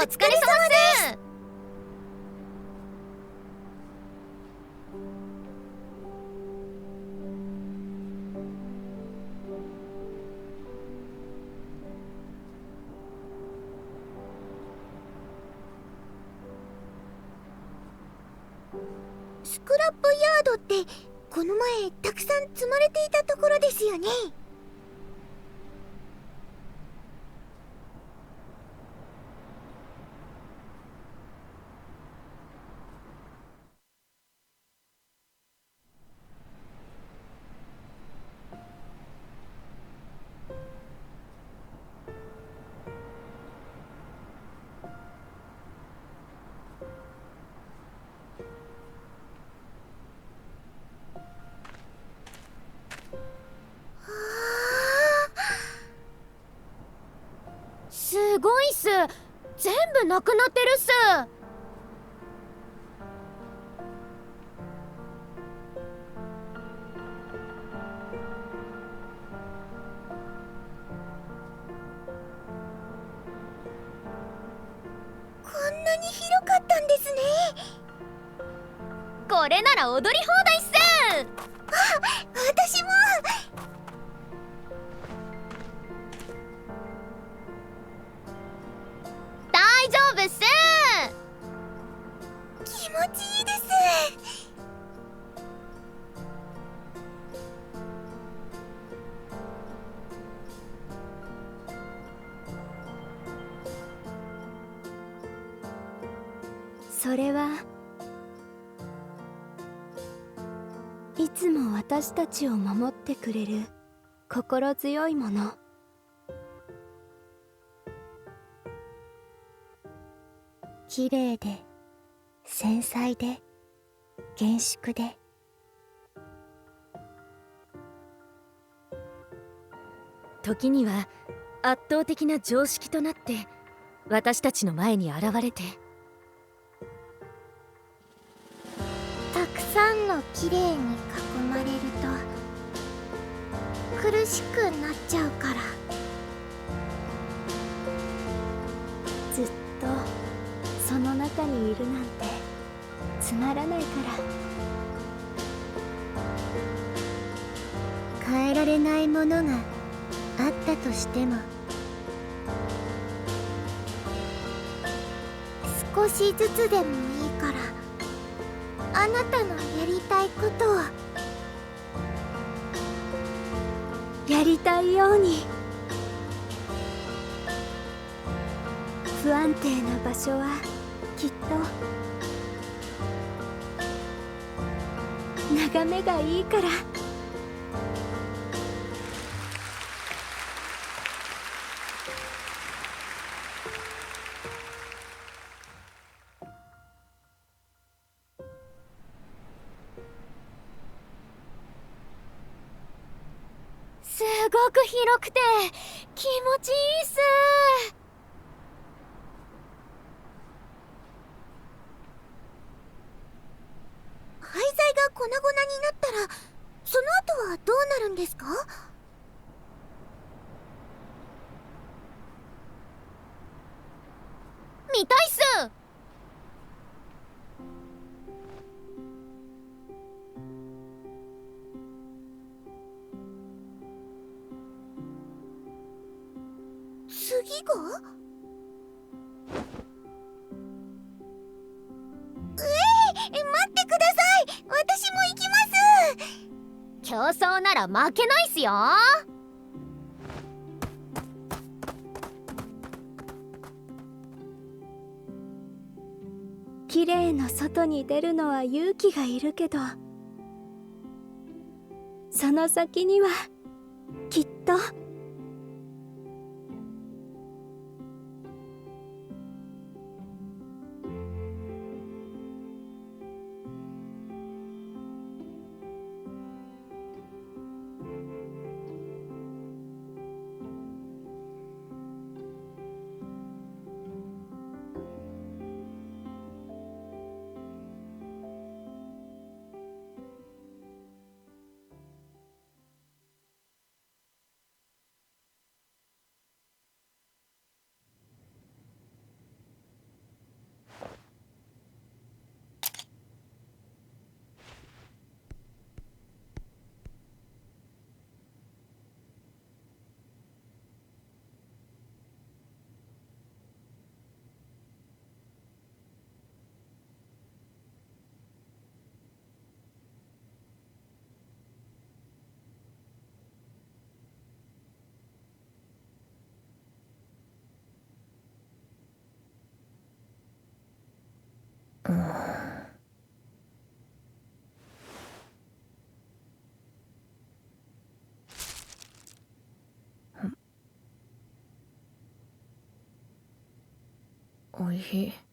お疲れ様です。スクラップヤードってこの前たくさん積まれていたところですよね。すごいっす。全部なくなってるっす。こんなに広かったんですね。これなら踊り放題気持ちいいです。それはいつも私たちを守ってくれる心強いもの。綺麗で繊細で厳粛で。時には圧倒的な常識となって私たちの前に現れて。たくさんの綺麗に囲まれると苦しくなっちゃうから。ずっとその中にいるなんてつまらないから。変えられないものがあったとしても少しずつでもいいからあなたのやりたいことをやりたいように不安定な場所はきっと眺めがいいから。すごく広くて気持ちいいっす。粉々になったらその後はどうなるんですか？見たいっす！次が？競争なら負けないっすよ。綺麗の外に出るのは勇気がいるけどその先にはきっとうん。おいしい。